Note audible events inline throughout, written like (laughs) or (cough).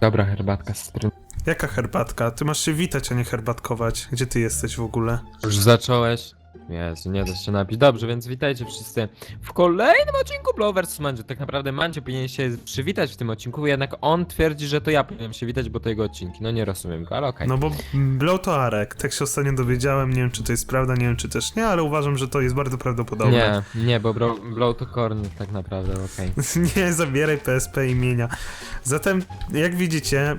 Dobra, herbatka z stryn. Jaka herbatka? Ty masz się witać, a nie herbatkować. Gdzie ty jesteś w ogóle? Już zacząłeś? Jezu, nie da się napić. Dobrze, więc witajcie wszyscy w kolejnym odcinku Blow vs. Mandzio. Tak naprawdę Mandzio powinien się przywitać w tym odcinku, jednak on twierdzi, że to ja powinienem się witać, bo to jego odcinki. No nie rozumiem go, ale okej. No bo Blow to Arek. Tak się ostatnio dowiedziałem. Nie wiem, czy to jest prawda, nie wiem, czy też nie, ale uważam, że to jest bardzo prawdopodobne. Nie, nie, bo bro, Blow to Korn tak naprawdę, okej. (laughs) nie zabieraj PSP imienia. Zatem, jak widzicie,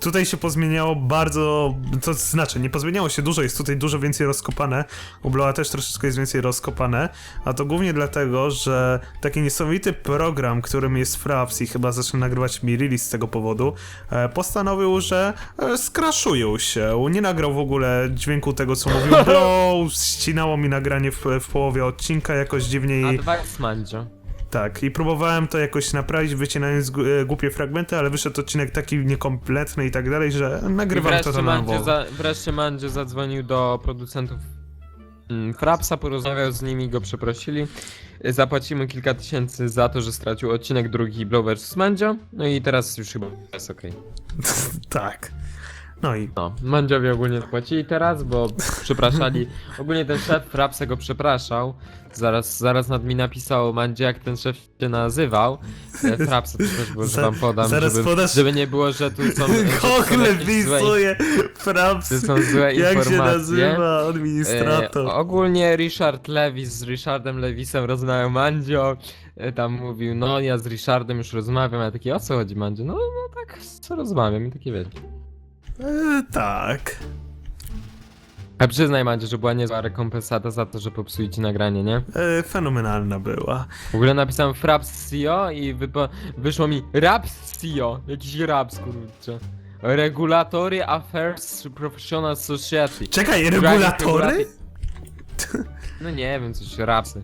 tutaj się pozmieniało bardzo. To znaczy, nie pozmieniało się dużo, jest tutaj dużo więcej rozkopane. U Bloa też troszeczkę jest więcej rozkopane. A to głównie dlatego, że taki niesamowity program, którym jest Fraps i chyba zaczyna nagrywać mi release z tego powodu, e, postanowił, że e, skraszują się. Nie nagrał w ogóle dźwięku tego, co mówił (laughs) Blow, ścinało mi nagranie w, w połowie odcinka jakoś dziwnie i... Advice Mandzio. Tak, i próbowałem to jakoś naprawić, wycinając e, głupie fragmenty, ale wyszedł odcinek taki niekompletny i tak dalej, że nagrywam to na nowo. za, wreszcie Mandzio zadzwonił do producentów mm, Frapsa, porozmawiał z nimi, go przeprosili. Zapłacimy kilka tysięcy za to, że stracił odcinek drugi Blow vs. Mandzio. No i teraz już chyba jest okej. (laughs) tak. No i No, Mandziowi ogólnie zapłacili teraz, bo przepraszali. (laughs) Ogólnie ten szef Frapsa go przepraszał. Zaraz, zaraz nad mi napisał Mandzie, jak ten szef się nazywał. E, Frapsa to też było, że Za- wam podam, zaraz żeby, podasz- żeby nie było, że tu są, że tu są Google jakieś złe Fraps, To są złe jak się informacje. nazywa E, administrator. ogólnie Richard Lewis z Richardem Lewisem rozmawiał Mandzio. E, tam mówił, no ja z Richardem już rozmawiam, a taki o co chodzi Mandzio? No, no tak, co rozmawiam i takie wiecie. E, tak. A przyznaj Mandzio, że była niezła rekompensata za to, że popsuli ci nagranie, nie? E, fenomenalna była. W ogóle napisałem Fraps CEO i wypo- wyszło mi Raps CEO, jakiś raps kurczę. Regulatory Affairs Professional Society. Czekaj, regulatory? (laughs) No nie wiem, coś rapsy.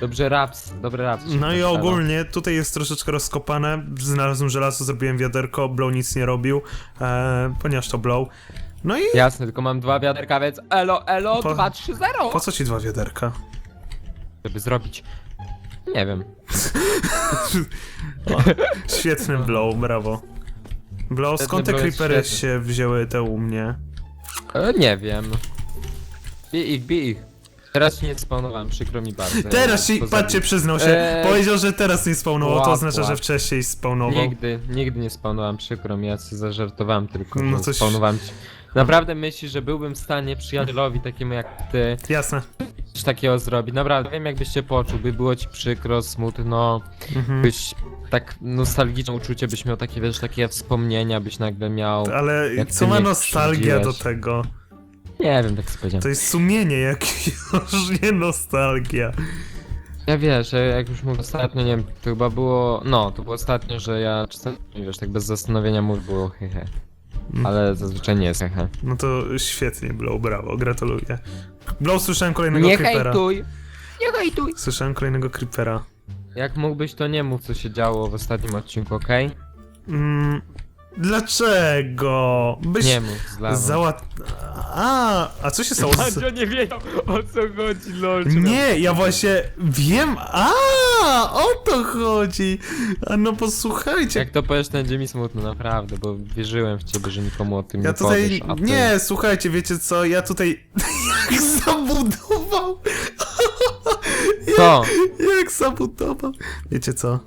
Dobrze raps, dobre rapsy. się No i ogólnie tutaj jest troszeczkę rozkopane. Znalazłem żelazo, zrobiłem wiaderko, Blow nic nie robił, e, ponieważ to Blow. No i Jasne, tylko mam dwa wiaderka, więc elo, elo, Po- 2, 3, 0. po co ci dwa wiaderka? Żeby zrobić... Nie wiem. (laughs) Świetny blow, brawo. Blow, Świetny skąd te blow jest creepery świetny. się wzięły te u mnie? E, nie wiem. Bij ich, bij ich. Teraz się nie spawnowałem, przykro mi bardzo. Teraz się, Poza- patrzcie, przyznał się. Eee. Powiedział, że teraz nie spawnował, to Łap, oznacza, że łap. wcześniej spawnował. Nigdy, nigdy nie spawnowałem, przykro mi, ja sobie zażartowałem tylko, No coś- spawnowałem ci. Naprawdę myślisz, że byłbym w stanie przyjacielowi takiemu jak ty Jasne. coś takiego zrobić? Naprawdę, wiem jakbyś się poczuł, by było ci przykro, smutno, Mhm. byś tak nostalgiczne uczucie, byś miał takie, wiesz, takie wspomnienia, byś nagle miał... Ale Jak co ty ma mnie nostalgia do krzywdziłeś. tego? Nie wiem, tak sobie powiedziałem. To jest sumienie jakieś, (laughs) już nie nostalgia. Ja wiesz, że jak już mówię ostatnio, nie wiem, to chyba było, no, to było ostatnio, że ja czasami, wiesz, tak bez zastanowienia mówię, było hehe. Mm. Ale zazwyczaj nie jest hehe. No to świetnie, Blow, brawo, gratuluję. Blow, słyszałem kolejnego Nie creepera. hejtuj! Nie hejtuj! Słyszałem kolejnego creepera. Jak mógłbyś, to nie mów, co się działo w ostatnim odcinku, okej? Mm, dlaczego? Byś Nie mów, z lawą. załat... A, a co się stało z... Mandzio nie wiedział, o co chodzi, lol. Nie, ja właśnie wiem. A, o to chodzi. A no posłuchajcie. Jak to powiesz, to będzie mi smutno, naprawdę, bo wierzyłem w ciebie, że nikomu o tym Ja nie tutaj. powiesz, a ty... Nie, słuchajcie, wiecie co? Ja tutaj. (laughs) Jak zabudował. (laughs) Co? Jak zabudował. Wiecie co?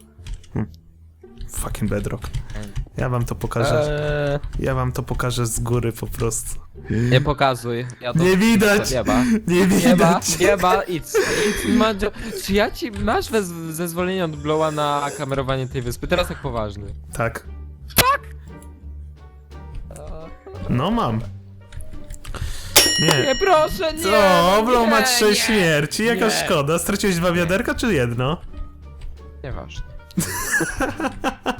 Fucking bedrock. Ja wam to pokażę. Eee, Ja wam to pokażę z góry po prostu. nie pokazuj. Ja to Nie widać. Nieba. Nie Nie ma, widać. nie ma, idź, czy ja ci, masz wez, zezwolenie od Blowa na kamerowanie tej wyspy? Teraz tak poważny. Tak. No mam. Nie. Nie, proszę, nie! Co? Blow ma trzy śmierci, jaka Nie. szkoda. Straciłeś dwa wiaderka czy jedno? Nieważne.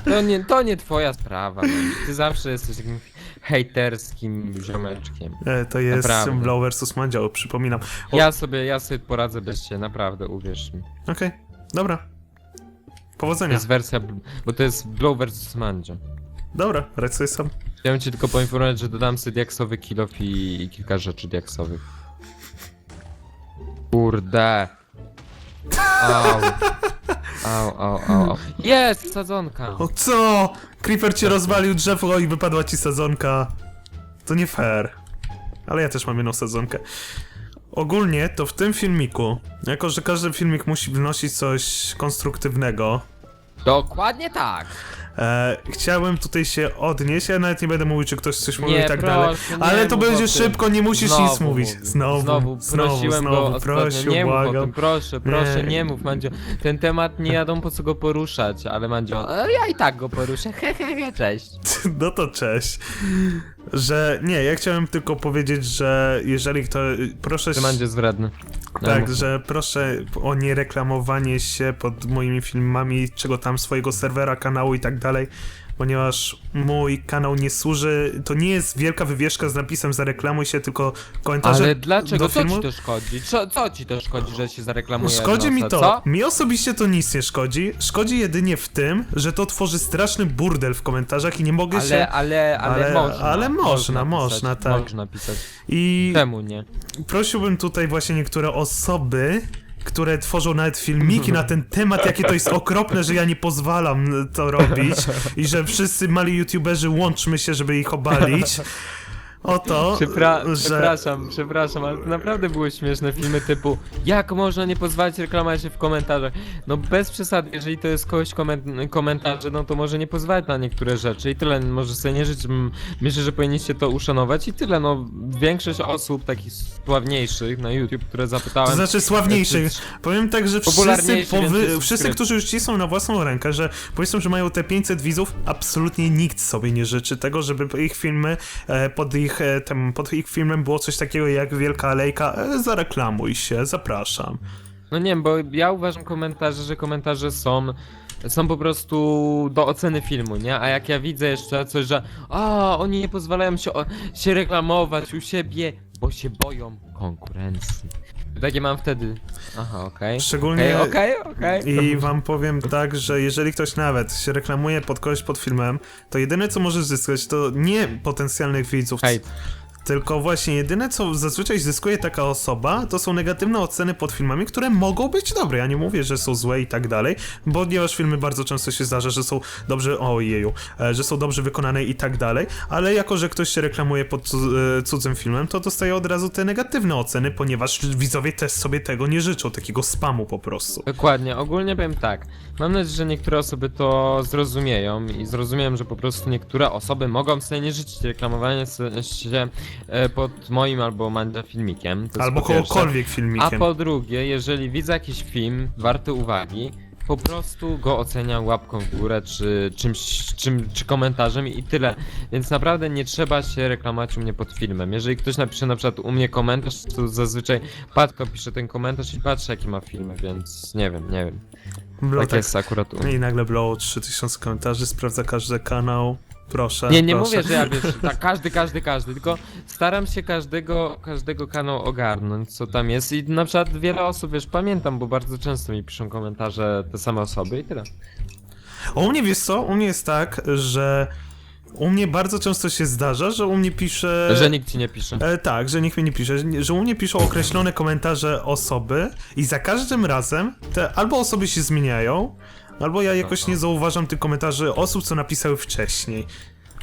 To nie, to nie twoja sprawa, no. ty zawsze jesteś takim hejterskim ziomeczkiem. E, to jest Naprawdę. Blow vs. Mandział, przypominam. O- Ja sobie, ja sobie poradzę bez ciebie, naprawdę, uwierz mi. Okej, dobra. To Powodzenia. jest wersja, bl- bo to jest Blow vs. Mandzio. Dobra, radź sobie sam. Chciałem ci tylko poinformować, że dodam sobie diaksowy kilof i, i kilka rzeczy diaksowych. Kurde. Au. (laughs) Au, au, au. au. Jest, sadzonka. O co? Creeper cię rozwalił drzewo i wypadła ci sadzonka. To nie fair. Ale ja też mam jedną sadzonkę. Ogólnie to w tym filmiku, jako że każdy filmik musi wnosić coś konstruktywnego, Dokładnie tak. E, chciałem tutaj się odnieść. Ja nawet nie będę mówił, czy ktoś coś mówił Nie, i tak dalej. proszę, nie Ale to mów będzie tym. szybko, nie musisz nic Znowu mówić. mówił. Znowu, Znowu, znowu, prosiłem znowu, go ostatnio, prosił, nie mów o błagam. tym, proszę, proszę, Nie. nie, mów, Mandzio. Ten temat nie jadą po co go poruszać, ale Mandzio, e, ja i tak go poruszę, hehehe, (laughs) cześć. No to cześć. Że nie, ja chciałem tylko powiedzieć, że jeżeli kto. Proszę. Że Mandzio jest wredny. No, Tak, mów. że proszę o niereklamowanie się pod moimi filmami, czego tam swojego serwera, kanału i tak dalej, ponieważ mój kanał nie służy, to nie jest wielka wywieszka z napisem zareklamuj się, tylko komentarze Ale dlaczego, do co filmu. ci to szkodzi? Co, co ci to szkodzi, że się zareklamuje? Szkodzi mi to. Co? Mi osobiście to nic nie szkodzi. Szkodzi jedynie w tym, że to tworzy straszny burdel w komentarzach i nie mogę się. Ale, ale, ale, Ale- można. ale można, można, pisać, tak. Można pisać. I Czemu nie? prosiłbym tutaj właśnie niektóre osoby, które tworzą nawet filmiki na ten temat, jakie to jest okropne, że ja nie pozwalam to robić i że wszyscy mali youtuberzy łączmy się, żeby ich obalić. O to, Przepra że... Przepraszam, przepraszam, ale to naprawdę były śmieszne filmy typu Jak można nie pozwolić reklamować się w komentarzach? No bez przesady, jeżeli to jest kogoś komen komentarze, no to może nie pozwalać na niektóre rzeczy i tyle, może sobie nie żyć. Myślę, że powinniście to uszanować i tyle, no większość osób takich sławniejszych na YouTube, które zapytałem... To znaczy sławniejszych. czy- Powiem tak, że wszyscy, powy... wszyscy, którzy już ci są na własną rękę, że powiedzmy, że mają te 500 widzów, absolutnie nikt sobie nie życzy tego, żeby ich filmy, e, pod ich, e, tem, pod ich filmem było coś takiego jak Wielka Alejka, e, zareklamuj się, zapraszam. No nie bo ja uważam komentarze, że komentarze są są po prostu do oceny filmu, nie? A jak ja widzę jeszcze coś, że a oni nie pozwalają się, się reklamować u siebie, bo się boją konkurencji. Takie mam wtedy. Aha, okej. Szczególnie- Okej, okej, okej. I wam powiem tak, że jeżeli ktoś nawet się reklamuje pod kogoś pod filmem, to jedyne co możesz zyskać to nie potencjalnych widzów, tylko właśnie jedyne co zazwyczaj zyskuje taka osoba, to są negatywne oceny pod filmami, które mogą być dobre. Ja nie mówię, że są złe i tak dalej, ponieważ filmy bardzo często się zdarza, że są dobrze, ojeju, e, że są dobrze wykonane i tak dalej, ale jako, że ktoś się reklamuje pod e, cudzym filmem, to dostaje od razu te negatywne oceny, ponieważ widzowie też sobie tego nie życzą, takiego spamu po prostu. Dokładnie, ogólnie powiem tak. Mam nadzieję, że niektóre osoby to zrozumieją i zrozumiem, że po prostu niektóre osoby mogą sobie nie życzyć reklamowania się pod moim albo Mandzia filmikiem. To jest Albo po pierwsze. kogokolwiek A filmikiem. po drugie, jeżeli widzę jakiś film warty uwagi, po prostu go oceniam łapką w górę, czy czymś, czym, czy komentarzem i tyle. Więc naprawdę nie trzeba się reklamować u mnie pod filmem. Jeżeli ktoś napisze na przykład u mnie komentarz, to zazwyczaj Patko pisze ten komentarz i patrzę jaki ma filmy, więc nie wiem, nie wiem. Blow Tak tak jest akurat u mnie. I nagle blow 3000 komentarzy, sprawdza każdy kanał. Proszę. Nie, nie proszę. mówię, że ja wiesz, (laughs) tak, każdy, każdy, każdy, tylko staram się każdego, każdego kanału ogarnąć, co tam jest i na przykład wiele osób, wiesz, pamiętam, bo bardzo często mi piszą komentarze te same osoby i tyle. U mnie wiesz co? U mnie jest tak, że u mnie bardzo często się zdarza, że u mnie pisze. Że nikt ci nie pisze. E, tak, że nikt mi nie pisze, że- że u mnie piszą określone komentarze osoby i za każdym razem te albo osoby się zmieniają, albo ja jakoś nie zauważam tych komentarzy osób, co napisały wcześniej.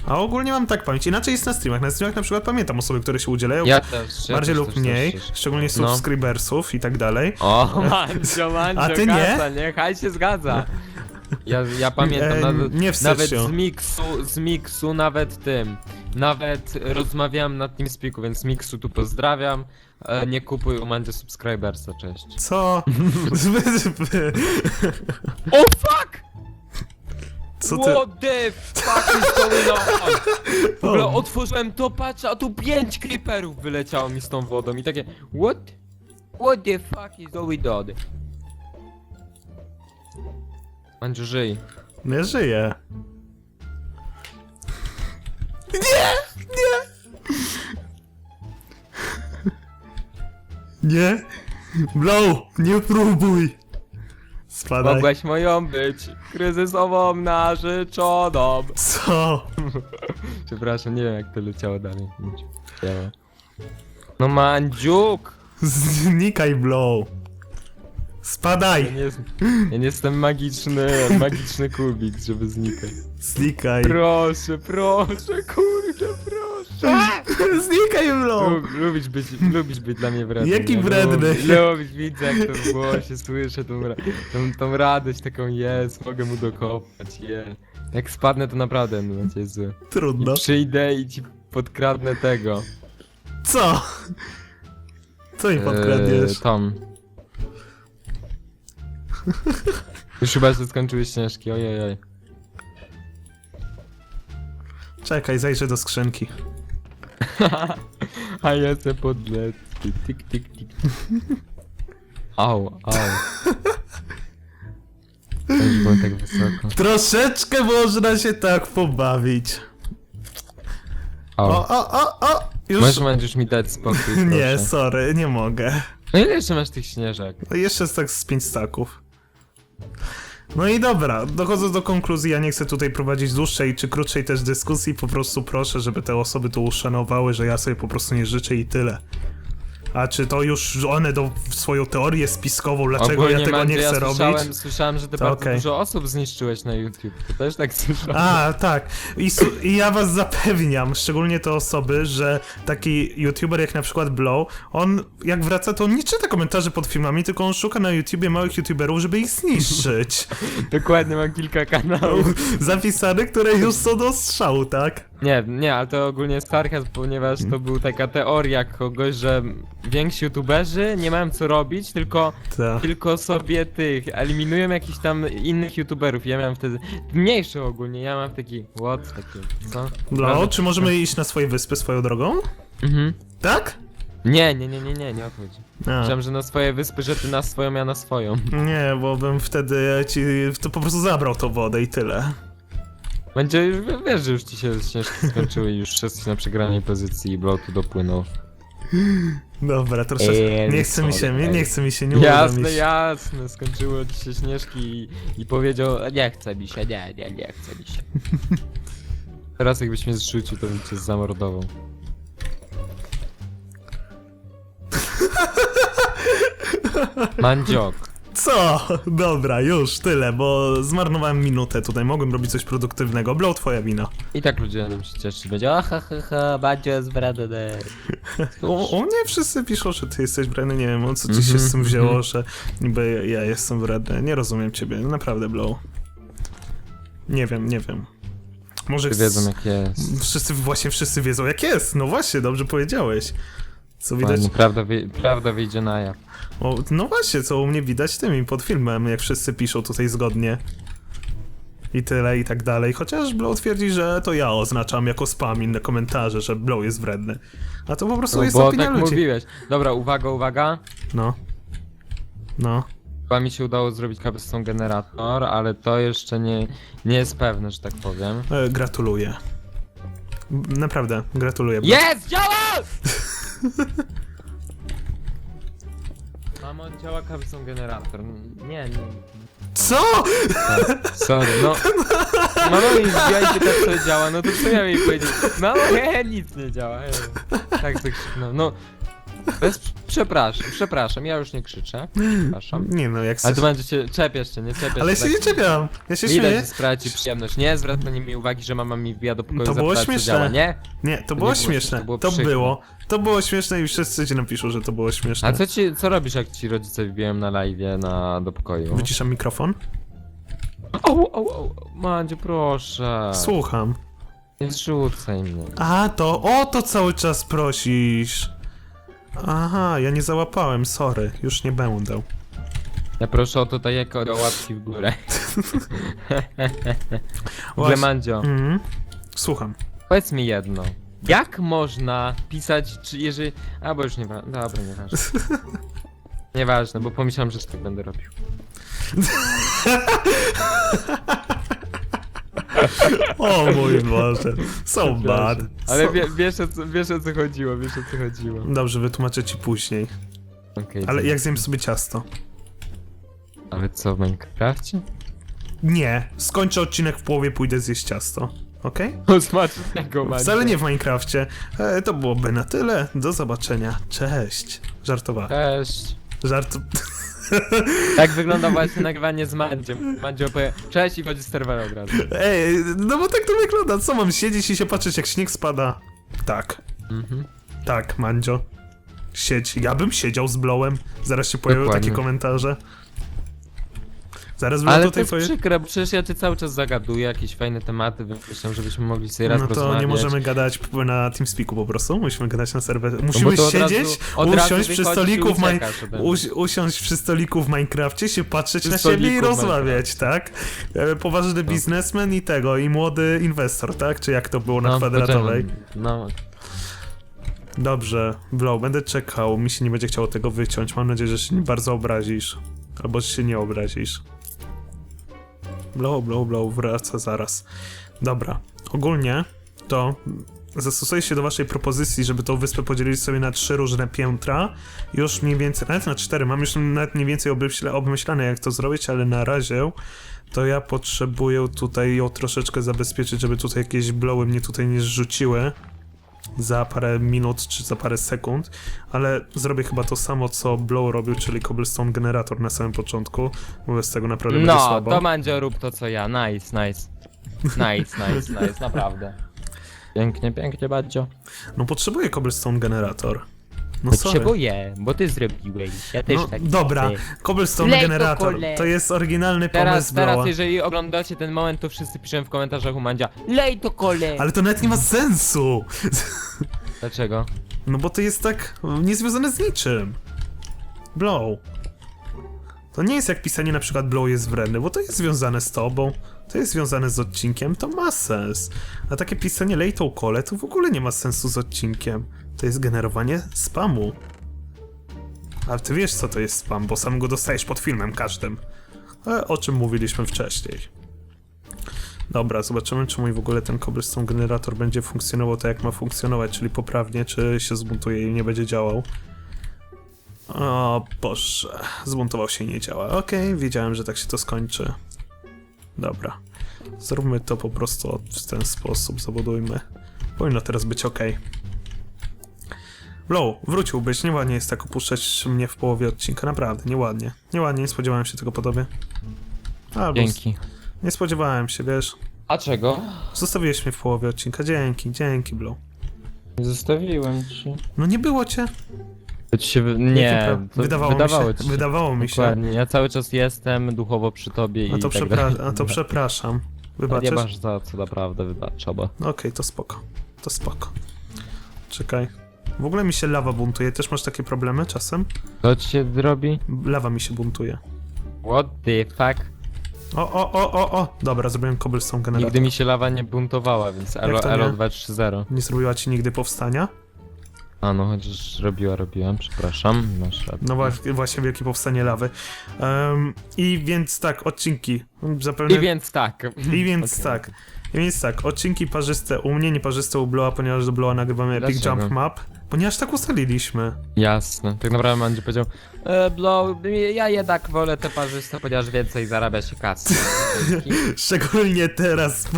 A ogólnie mam tak pamięć. Inaczej jest na streamach. Na streamach na przykład pamiętam osoby, które się udzielają. Ja też. Ja bardziej też, lub też, mniej, Też, też. szczególnie No. subskrybersów i tak dalej. O, (laughs) Mancio, Mancio, A ty nie? kasa, niechaj się zgadza. (laughs) Ja, ja pamiętam, nawet, nie wstydź nawet się. z miksu, z miksu, nawet tym, nawet rozmawiałem na TeamSpeaku, więc miksu tu pozdrawiam. E, nie kupuj u Mandzio subskrybersa, cześć. Co? (laughs) (laughs) O fuck! Co ty? What the fuck is going on? W ogóle otworzyłem to, patrzę, a tu pięć creeperów wyleciało mi z tą wodą i takie What? What the fuck is going on? Mandziu, żyj. Nie żyje. Nie! Nie! Blow! Nie próbuj! Spadaj. Mogłeś moją być kryzysową narzeczoną. Co? (laughs) Przepraszam, nie wiem jak to leciało dalej. No Mandziuk! Znikaj, Blow! Spadaj! Ja nie, jest, ja nie jestem magiczny, magiczny kubik, żeby znikać. Znikaj. Proszę, proszę, kurde, proszę. Znikaj, Blow! Lub, lubisz, być, lubisz być dla mnie wredny. Jaki nie? wredny? Lubisz, lubisz, widzę jak to w głosie słyszę tą, ra- tą, tą radość taką jest, mogę mu dokopać, je. Jak spadnę to naprawdę będę na ciebie zły. I Trudno. przyjdę i ci podkradnę tego. Co? Co mi podkradniesz? Eee, Tom. (laughs) Już chyba się skończyły śnieżki, ojej, oj. Czekaj, zajrzę do skrzynki. (laughs) A ja se podlecę. Tik, tik, tik. Au, au. Już byłem tak wysoko. Troszeczkę można się tak pobawić. Au. O, o, o, o! Już... Możesz, będziesz mi dać spokój, (laughs) Nie, proszę. sorry, nie mogę. No ile jeszcze masz tych śnieżek? No jeszcze jest tak z pięć staków. No i dobra, dochodzę do konkluzji, ja nie chcę tutaj prowadzić dłuższej czy krótszej też dyskusji, po prostu proszę, żeby te osoby to uszanowały, że ja sobie po prostu nie życzę i tyle. A czy to już one do swoją teorię spiskową, dlaczego Ogólnie, ja tego Mandzio, nie ja chcę słyszałem, robić? Słyszałem, że ty To bardzo okej. dużo osób zniszczyłeś na YouTube. To też tak słyszałem. A, tak. I, I ja was zapewniam, szczególnie te osoby, że taki youtuber jak na przykład Blow, on jak wraca, to on nie czyta komentarzy pod filmami, tylko on szuka na YouTubie małych youtuberów, żeby ich zniszczyć. (laughs) Dokładnie, mam kilka kanałów. (laughs) Zapisane, które już są do strzału, tak? Nie, nie, ale to ogólnie sarkazm, ponieważ to była taka teoria kogoś, że więksi youtuberzy nie mają co robić, tylko, tylko sobie tych eliminują jakichś tam innych youtuberów. Ja miałem wtedy mniejszy ogólnie, ja mam taki what, taki, co? Prawda? czy możemy iść na swoje wyspy swoją drogą? Mhm. Tak? Nie, nie, nie, nie, nie, nie odchodzi. Myślałem, że na swoje wyspy, że ty na swoją, ja na swoją. Nie, bo bym wtedy ci to po prostu zabrał tą wodę i tyle. Będzie, już wiesz, że już ci się śnieżki skończyły i już jesteś na przegranej pozycji i Blow tu dopłynął. Dobra, troszeczkę. Ej, Nie chce mi się, nie, nie chce mi się, nie uda mi Jasne, się. jasne, skończyło ci się śnieżki i, i powiedział, nie chce mi się, nie, nie, nie chce mi się. (laughs) Teraz jakbyś mnie zrzucił, to bym cię zamordował. (laughs) Mandziok. Co? Dobra, już tyle, bo zmarnowałem minutę tutaj, mogłem robić coś produktywnego. Blow, twoja wina. I tak ludzie będą się cieszyć, będzie aha, ha, ha, Mandzio jest wredny. U, u mnie wszyscy piszą, że ty jesteś wredny, nie wiem, o co ci Mhm, się z tym wzięło, mhm. że niby ja jestem wredny. Nie rozumiem ciebie, naprawdę, Blow. Nie wiem, nie wiem. Może Wszyscy wiedzą jak jest. Wszyscy, właśnie wszyscy wiedzą jak jest, no właśnie, dobrze powiedziałeś. Co widać... Prawda, prawda wyjdzie na jaw. O, no właśnie, co u mnie widać tymi pod filmem, jak wszyscy piszą tutaj zgodnie. I tyle, i tak dalej. Chociaż Blow twierdzi, że to ja oznaczam jako spam inne komentarze, że Blow jest wredny. A to po prostu No, jest bo opinia tak ludzi. mówiłeś. Dobra, uwaga, uwaga. No. No. Chyba mi się udało zrobić cobblestone generator, ale to jeszcze nie, nie jest pewne, że tak powiem. E, gratuluję. Naprawdę, gratuluję. Jest! Działa! (laughs) (laughs) Mamo, działa cobblestone generator. Nie, nie. Co? Tak, sorry, no. (laughs) Mamo mi wbijajcie tak, co działa, no to co ja jej powiedzieć? Mamo, he, nic nie działa. He. Tak, tak krzyknął. No. Bez, przepraszam, przepraszam, ja już nie krzyczę. Przepraszam. Nie no, jak Ale chcesz... to będzie się, czepiasz się, nie czepiasz Ale się się nie tak. czepiam. Ja się Widać, śmieję. że sprawia ci przyjemność. Nie zwracanie mi uwagi, że mama mi wbija do pokoju To było zapytać, co śmieszne. działa, nie? Nie, to było było śmieszne. śmieszne, to było To przykre. było. To było śmieszne i wszyscy ci napiszą, że to było śmieszne. A co ci, co robisz, jak ci rodzice wbijają na live na, do pokoju? Wyciszam mikrofon. O, o, o, Mandziu, proszę. Słucham. Nie zrzucaj mnie. A, to o to cały czas prosisz. Aha, ja nie załapałem, sorry, już nie będę. Ja proszę o to tak jak o łapki w górę. (laughs) Właśnie. Mandzio, Mhm. Słucham. powiedz mi jedno. Jak można pisać, czy jeżeli... A, bo już nie wa... Dobra, nieważne. (laughs) Nieważne, bo pomyślałem, że tak będę robił. (laughs) (laughs) O mój Boże, so bad. Ale So... wie, wiesz, o co, wiesz o co chodziło, wiesz o co chodziło. Dobrze, wytłumaczę ci później. Okej. Ale jak zjem sobie ciasto? Ale co, w Minecrafcie? Nie, skończę odcinek w połowie, pójdę zjeść ciasto. Okej? (laughs) O smacznego, Mandzio. Wcale nie w Minecrafcie. E, to byłoby na tyle. Do zobaczenia. Cześć. Żartowałem. Cześć. Żart... (laughs) (laughs) Tak wygląda właśnie nagrywanie z Mandziem. Mandzio powie, cześć i chodzi z serwera od razu. Ej, no bo tak to wygląda. Co mam siedzieć i się patrzeć, jak śnieg spada? Tak, Mhm. tak, Mandzio. Siedź. Ja bym siedział z Blowem. Zaraz się pojawią Dokładnie. takie komentarze. Zaraz bym Ale to tutaj jest powie... przykre, bo przecież ja cię cały czas zagaduję, jakieś fajne tematy, wymyślam, żebyśmy mogli sobie raz No to nie możemy gadać na TeamSpeaku po prostu, musimy gadać na serwerze. No Musimy to od razu- siedzieć, od razu usiąść przy wychodzisz i stoliku w Mine... uciekasz ode mnie. Usi usiąść przy stoliku w Minecrafcie, się patrzeć Przy na siebie i stoliku w rozmawiać, tak? E, Poważny biznesmen i tego, i młody inwestor, tak? Czy jak to było na No, kwadratowej? poczekaj. No, Dobrze, Blow, będę czekał, mi się nie będzie chciało tego wyciąć, mam nadzieję, że się nie bardzo obrazisz. Albo że się nie obrazisz. Blow, blow, blow, wraca zaraz. Dobra, ogólnie to zastosuję się do waszej propozycji, żeby tą wyspę podzielić sobie na trzy różne piętra. Już mniej więcej, nawet na cztery, mam już nawet mniej więcej obmyślane jak to zrobić, ale na razie to ja potrzebuję tutaj ją troszeczkę zabezpieczyć, żeby tutaj jakieś blowy mnie tutaj nie zrzuciły za parę minut czy za parę sekund, ale zrobię chyba to samo, co Blow robił, czyli cobblestone generator na samym początku, bo bez tego naprawdę będzie no słabo. to Mandzio rób to co ja, nice, nice. Nice, nice, nice, naprawdę. (laughs) Pięknie, pięknie, Mandzio. No potrzebuję cobblestone generator. No sorry. Potrzebuję, bo ty zrobiłeś, ja też No, tak dobra, chcę. cobblestone Lej to generator, kole. to jest oryginalny Teraz, pomysł teraz Blowa. jeżeli oglądacie ten moment, to wszyscy piszemy w komentarzach u Mandzia Lej to kole! Ale to nawet nie ma sensu! Dlaczego? No bo to jest tak niezwiązane z niczym. Blow. To nie jest jak pisanie na przykład Blow jest wredny, bo to jest związane z tobą, to jest związane z odcinkiem, to ma sens. A takie pisanie lej tą kole to w ogóle nie ma sensu z odcinkiem. To jest generowanie spamu. A ty wiesz co to jest spam, bo sam go dostajesz pod filmem każdym. E, O czym mówiliśmy wcześniej. Dobra, zobaczymy, czy mój w ogóle ten cobblestone generator będzie funkcjonował tak, jak ma funkcjonować, czyli poprawnie, czy się zbuntuje i nie będzie działał. O Boże, zbuntował się i nie działa. Okej, wiedziałem, że tak się to skończy. Dobra. Zróbmy to po prostu w ten sposób, zabudujmy. Powinno teraz być ok. Blow, wróciłbyś, nieładnie jest tak opuszczać mnie w połowie odcinka, naprawdę, nieładnie. Nieładnie, nie spodziewałem się tego po tobie. Albo Dzięki. nie spodziewałem się, wiesz. A czego? Zostawiłeś mnie w połowie odcinka. Dzięki, dzięki, Blow. Nie zostawiłem ci. No nie było cię. To ci się wy... Nie, pra- to wydawało, wydawało mi ci się. Wydawało mi się. Dokładnie, ja cały czas jestem duchowo przy tobie i A to, tak przepra- dalej. a to (laughs) przepraszam. Nie Wybaczysz? Okej, masz za co naprawdę wybacz, oba. to spoko. To spoko. Czekaj. W ogóle mi się lawa buntuje. Też masz takie problemy czasem? Co ci się zrobi? Lawa mi się buntuje. What the fuck? O, o, o, o, o! Dobra, zrobiłem cobblestone generator. Nigdy mi się lawa nie buntowała, więc elo, to nie? elo 230. Nie zrobiła ci nigdy powstania? A no, chociaż robiła, robiłam, przepraszam. Masz rację. No właśnie, właśnie wielkie powstanie lawy. Em, I więc tak, odcinki. Zapewne... I więc tak. I więc (laughs) Okej. tak. I więc tak, odcinki parzyste u mnie, nieparzyste u Bloa, ponieważ do Bloa nagrywamy Epic Dlaczego? Jump Map. Ponieważ tak ustaliliśmy. Jasne. Tak naprawdę Mandzie powiedział, e, Blow, ja jednak wolę te parzyste, ponieważ więcej zarabia się kasy. (laughs) Szczególnie teraz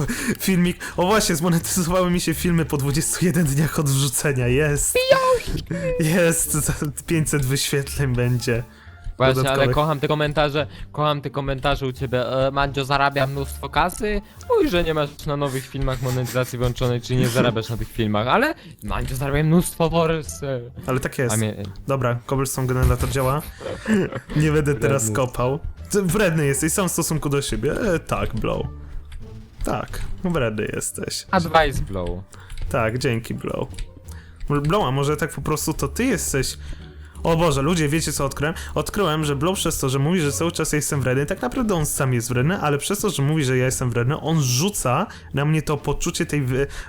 filmik. O właśnie, zmonetyzowały mi się filmy po 21 dniach od wrzucenia. Jest. Jest. Za 500 wyświetleń będzie. Właśnie, ale Dodatkowych. kocham te komentarze, kocham te komentarze u ciebie. E, Mandzio zarabia mnóstwo kasy. Uj, że nie masz na nowych filmach monetyzacji włączonej, czyli nie zarabiasz na tych filmach, ale Mandzio zarabia mnóstwo forsy. Ale tak A jest. mnie, Dobra, cobblestone generator działa. (laughs) Nie będę teraz kopał. Ty Wredny jesteś sam w stosunku do siebie. E, tak, Blow. Tak, wredny jesteś. advice blow. Tak, dzięki, Blow. Blow, a może tak po prostu to ty jesteś... O Boże, ludzie, wiecie co odkryłem? Odkryłem, że Blow przez to, że mówi, że cały czas ja jestem wredny, tak naprawdę on sam jest wredny, ale przez to, że mówi, że ja jestem wredny, on rzuca na mnie to poczucie tej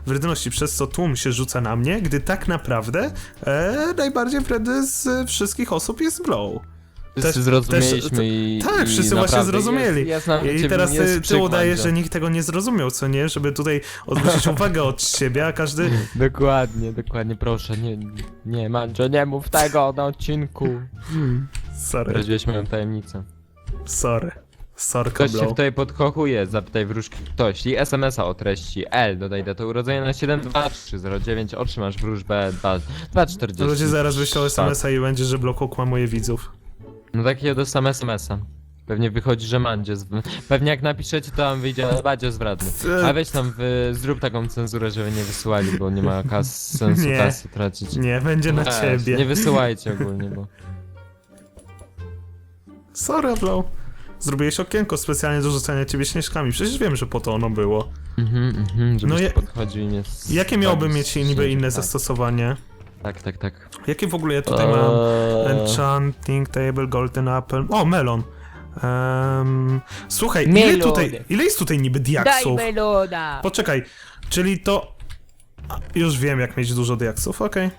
wredności, przez co tłum się rzuca na mnie, gdy tak naprawdę e, najbardziej wredny z wszystkich osób jest Blow. Wszyscy Też- zrozumieliśmy też- i Tak, i wszyscy właśnie zrozumieli. Jest, jest na, I teraz jest ty, ty udajesz, że- nikt tego nie zrozumiał, co nie? Żeby tutaj odwrócić (laughs) uwagę od siebie, a każdy... (laughs) Dokładnie, dokładnie, proszę, nie, nie, Mandzio, nie mów tego na odcinku. Sorry, Zdradziłeś moją tajemnicę. sorry. Sorry, Ktoś się tutaj podkochuje, zapytaj wróżki ktoś i SMS-a o treści L, dodaj datę urodzenia na 72309, otrzymasz wróżbę 2, 240. Ludzie zaraz wyślą. SMS-a i będzie, że Blow okłamuje widzów. No takiego dostałem SMS-a. Pewnie wychodzi, że Mandzie. Pewnie jak napiszecie, to tam wyjdzie Badzie zwradny. A weź tam, zrób taką cenzurę, żeby nie wysyłali, bo nie ma kas... sensu Nie. kasy tracić. Nie, będzie na Weź, ciebie. Nie wysyłajcie ogólnie, bo... Sorry, Blow. Zrobiłeś okienko specjalnie do rzucania ciebie śnieżkami. Przecież wiem, że po to ono było. Mhm, mhm, żebyś No je- podchodził i nie... s- Jakie miałoby tak, mieć niby inne tak. zastosowanie? Tak, tak, tak. Jakie w ogóle ja tutaj mam? Eee, Enchanting Table, Golden Apple. O, melon. Em, słuchaj, ile tutaj, ile jest tutaj niby Daj diaksów? melona! Poczekaj, czyli to... Już wiem, jak mieć dużo diaksów, okej.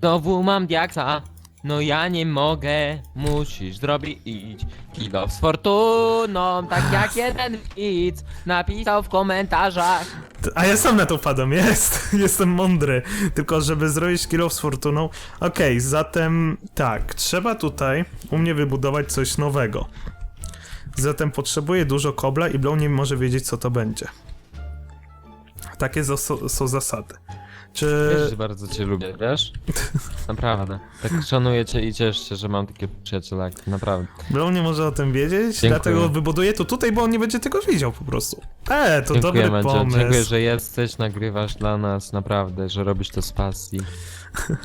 Znowu mam diaksa. No ja nie mogę, musisz zrobić kilo z fortuną, tak jak jeden widz napisał w komentarzach. A ja sam na to wpadłem, jest, (laughs) jestem mądry. Tylko żeby zrobić kilo z fortuną. Okej, zatem tak, trzeba tutaj u mnie wybudować coś nowego. Zatem potrzebuję dużo kobla i Blow nie może wiedzieć, co to będzie. Takie są zasady. Czy... Wiesz, że bardzo cię lubię, wiesz? (laughs) Naprawdę. Tak szanuję cię i cieszę się, że mam takie przyjacielaki, naprawdę. Blow nie może o tym wiedzieć, dlatego wybuduję to tutaj, bo on nie będzie tego widział po prostu. E, to dobry Mandzio. pomysł. Dziękuję, że jesteś, nagrywasz dla nas, naprawdę, że robisz to z pasji.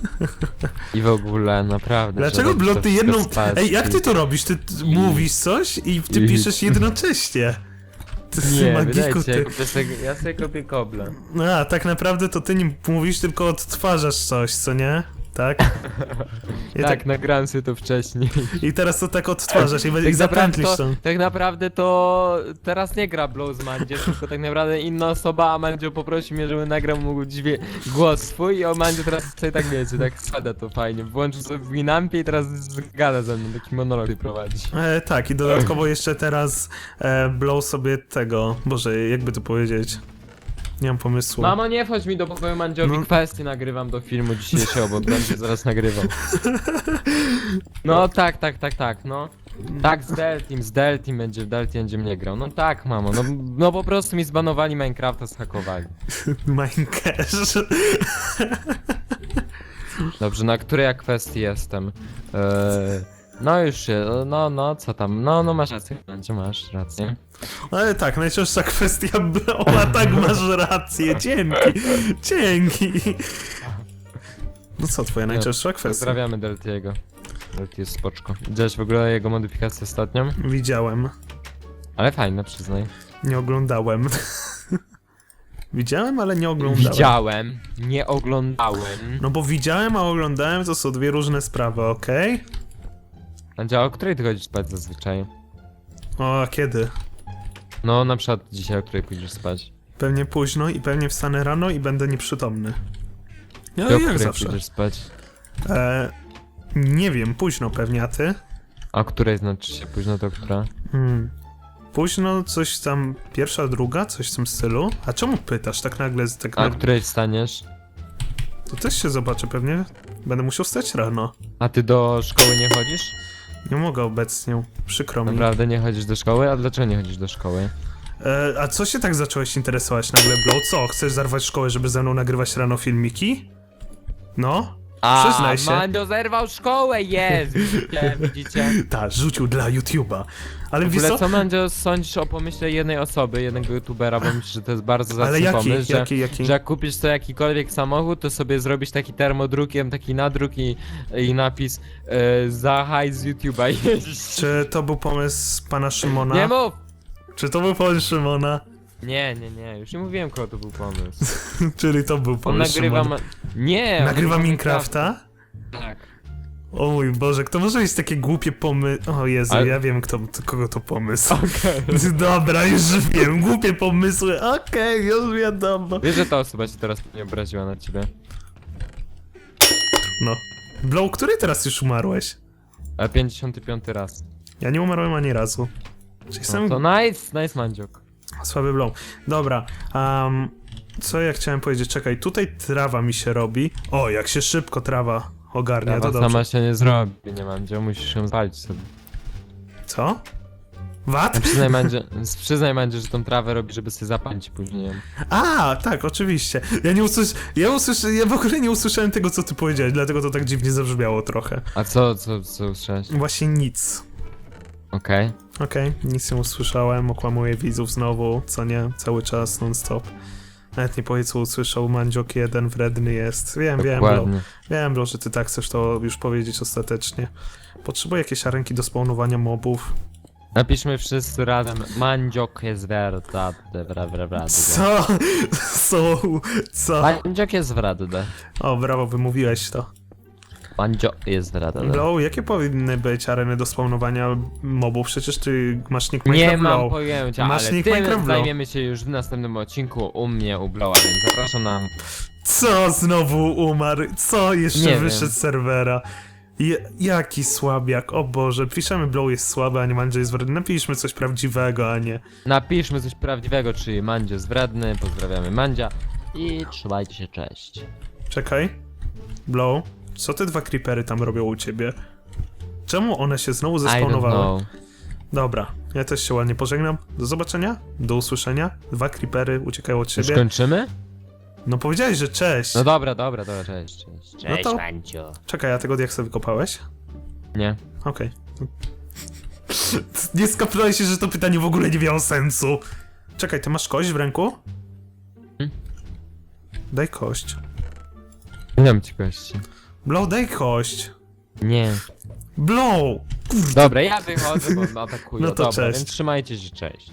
(laughs) I w ogóle, naprawdę. że Dlaczego robisz Blow to ty wszystko jedną... z pasji. Ej, jak ty to robisz? Ty t- mówisz coś i ty I- piszesz jednocześnie. (laughs) Ty Nie, magiku, wydaje ci, ty... ja, kupię sobie, ja sobie kopię koble. A, tak naprawdę to ty nie mówisz, tylko odtwarzasz coś, co nie? Tak? (laughs) I, tak, nagrałem sobie to wcześniej. I teraz to tak odtwarzasz i, Tak naprawdę, zapętlisz to, tak naprawdę to teraz nie gra Blows Mandzie, tylko tak naprawdę inna osoba, a Mandzio poprosił mnie, żebym nagrał mu dźwię- głos swój i o Mandzio teraz sobie tak wiecie, tak składa to fajnie. Włączył sobie w Winampie i teraz gada ze mną, taki monolog prowadzi. E, tak, i dodatkowo jeszcze teraz e, blow sobie tego. Boże, jakby to powiedzieć? Nie mam pomysłu. Mamo, nie wchodź mi do pokoju Mandziowi, No. kwestii nagrywam do filmu dzisiejszego, bo będzie zaraz nagrywał. No tak, tak, tak, tak, no. Tak, z Deltim, z Deltim będzie, Deltim będzie mnie grał. No tak, mamo, no, no po prostu mi zbanowali Minecrafta, zhakowali. (laughs) Minecraft. Dobrze, na której ja kwestii jestem? Eee, no już się, no, no, co tam? No, no masz rację, będzie masz rację. Ale tak, najcięższa kwestia blowa, tak masz rację. Dzięki. Dzięki. No co, twoja najcięższa kwestia? Pozdrawiamy Deltiego. Delti jest spoczko. Widziałeś w ogóle jego modyfikację ostatnią? Widziałem. Ale fajne, przyznaj. Nie oglądałem. Widziałem, ale nie oglądałem. Widziałem, nie oglądałem. No bo widziałem, a oglądałem to są dwie różne sprawy, okej? Andzia, o której ty chodzisz spać zazwyczaj? O, a kiedy? No, na przykład dzisiaj, o której pójdziesz spać. Pewnie późno i pewnie wstanę rano i będę nieprzytomny. No Ty o jak której zawsze. pójdziesz spać? E, nie wiem, późno pewnie, a ty? A o której znaczy się późno, to która? Hmm. Późno coś tam, pierwsza, druga, coś w tym stylu? A czemu pytasz tak nagle? Tak A o nagle? której wstaniesz? To też się zobaczy pewnie. Będę musiał wstać rano. A ty do szkoły nie chodzisz? Nie mogę obecnie, przykro mi. Naprawdę nie chodzisz do szkoły? A dlaczego nie chodzisz do szkoły? E, a co się tak zacząłeś interesować nagle, Blow? Co, chcesz zarwać szkołę, żeby ze mną nagrywać rano filmiki? No? A, Przyznaj się. Mandzio zerwał szkołę, jest! Widzicie, (laughs) widzicie? Tak, rzucił dla YouTube'a. Ale W wiesz ogóle co? co, Mandzio, sądzisz o pomyśle jednej osoby, jednego youtubera, bo myślisz, że to jest bardzo Ale zacny jaki, pomysł, że, jaki, jaki? że jak kupisz sobie jakikolwiek samochód, to sobie zrobisz taki termodrukiem, taki nadruk i, i napis e, za hajs z YouTube'a. Czy to był pomysł pana Szymona? Nie mów! Czy to był pomysł Szymona? Nie, nie, nie, już nie mówiłem, kogo to był pomysł. (laughs) Czyli to był On pomysł nagrywa... Ma... Nie! on Nagrywa Minecrafta? Tak. O mój Boże, kto może mieć takie głupie pomysły? O Jezu, Ale- ja wiem kto, kogo to pomysł. Okej. (laughs) Dobra, już wiem, głupie pomysły, okej, już wiadomo. Wiesz, że ta osoba się teraz nie obraziła na ciebie? No. Blow, który teraz już umarłeś? E, 55 raz. Ja nie umarłem ani razu. Czyli No jestem to nice, nice mandziok. Słaby blow. Dobra, um, co ja chciałem powiedzieć? Czekaj, tutaj trawa mi się robi. O, jak się szybko trawa ogarnia, Trawa to dobrze. sama się nie zrobi, nie mam gdzie, musisz ją spalić sobie. Co? Wat? Przyznaj Mandzie, (laughs) przyznaj Mandzie, że tą trawę robi, żeby sobie zapalić później. ją. A, tak, oczywiście. Ja nie usłysz... Ja usłyszę... Ja w ogóle nie usłyszałem tego, co ty powiedziałeś, dlatego to tak dziwnie zabrzmiało trochę. A co, co, co usłyszałeś? Właśnie nic. Okej. Okej, nic nie usłyszałem, okłamuję widzów znowu, co nie, cały czas, non-stop. Nawet nie powie, co usłyszał, Mandziok jeden wredny jest. Wiem, wiem, bro. Dokładnie. Wiem, bro, że ty tak chcesz to już powiedzieć ostatecznie. Potrzebuję jakieś arenki do spawnowania mobów. Napiszmy wszyscy razem. Mandziok jest wradny. Wra, wra, wra, Co? (laughs) Co? Co? Mandziok jest wradny. O, brawo, wymówiłeś to. Mandzio jest wradny. Bro, jakie powinny być areny do spawnowania mobów? Przecież ty masz nick Nie Minecraft mam Blow. pojęcia, Masz ale nick tym Minecraft zajmiemy się już w następnym odcinku u mnie, u Blowa, więc zapraszam na... Co znowu umarł? Co jeszcze Nie wyszedł wiem. z serwera? Je, jaki słabiak, o Boże, piszemy Blow jest słaby, a nie Mandzio jest wredny. Napiszmy coś prawdziwego, a nie... Napiszmy coś prawdziwego, czyli Mandzio jest wredny, pozdrawiamy Mandzia i trzymajcie się, cześć. Czekaj. Blow, co te dwa creepery tam robią u ciebie? Czemu one się znowu zespawnowały? Dobra, ja też się ładnie pożegnam. Do zobaczenia, do usłyszenia. Dwa creepery uciekają od Już siebie. kończymy? No powiedziałeś, że cześć. No dobra, dobra, dobra, cześć, cześć. No Cześć, to- Mandzio. Czekaj, a tego diaksa wykopałeś? Nie. Okej. Nie skapnąłeś się, że to pytanie w ogóle nie miało sensu. Czekaj, ty masz kość w ręku? Hmm? Daj kość. Nie dam ci kości. Blow, daj kość. Nie. Blow! Dobra, ja wychodzę, bo atakuję. No to dobra, cześć. więc trzymajcie się, cześć.